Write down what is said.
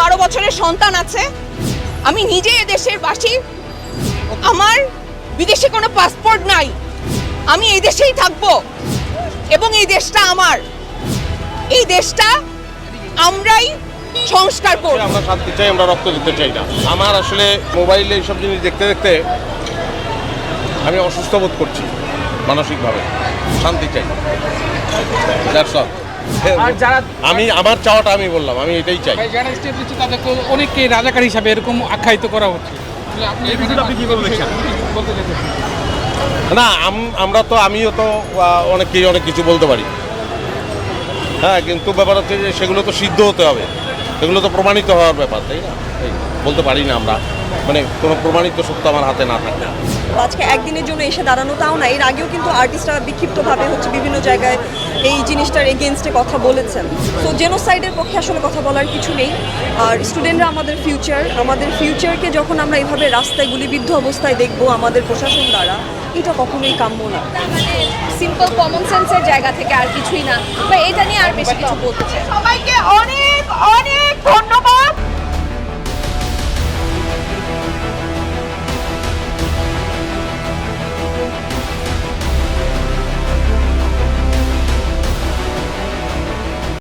বারো বছরের সন্তান আছে, আমি নিজে এ দেশের বাসী। আমার বিদেশে কোনো পাসপোর্ট নাই। আমি এই দেশেই থাকব এবং এই দেশটা আমার। এই দেশটা আমরাই সংস্কার করব। আমরা শান্তি চাই, আমরা রক্ত দিতে চাই না। আমার আসলে মোবাইলে এইসব জিনিস দেখতে দেখতে আমি অসুস্থ বোধ করছি, মানসিকভাবে। শান্তি চাই। That's all. আর আমি আমার চাওয়াটা আমি বললাম আমি এটাই চাই। যারা স্টেপ নিচ্ছে তাদেরকে অনেককে রাজাকার হিসাবে এরকম আখ্যায়িত করা হচ্ছে। না আমরা তো আমিও তো অনেককেই অনেক কিছু বলতে পারি। হ্যাঁ কিন্তু ব্যাপার হচ্ছে যে সেগুলো তো সিদ্ধ হতে হবে। সেগুলো তো প্রমাণিত হওয়ার ব্যাপার তাই না? বলতে পারি না আমরা। মানে কোনো প্রমাণিত সত্য আমার হাতে না থাকে। আজকে একদিনের জন্য এসে দাঁড়ানো তাও না এর আগেও কিন্তু আর্টিস্টরা বিক্ষিপ্তভাবে হচ্ছে বিভিন্ন জায়গায় এই জিনিসটার এগেনস্টে কথা বলেছেন। তো জেনোসাইডের পক্ষে আসলে কথা বলার কিছু নেই। আর স্টুডেন্টরা আমাদের ফিউচার আমাদের ফিউচারকে যখন আমরা এভাবে রাস্তায় গুলিবিদ্ধ অবস্থায় দেখব আমাদের প্রশাসন দ্বারা এটা কখনোই কাম্য না। সিম্পল কমন সেন্সের জায়গা থেকে আর কিছুই না। বা এটা নিয়ে আর বেশি কিছু বলতে চাই সবাইকে অনেক অনেক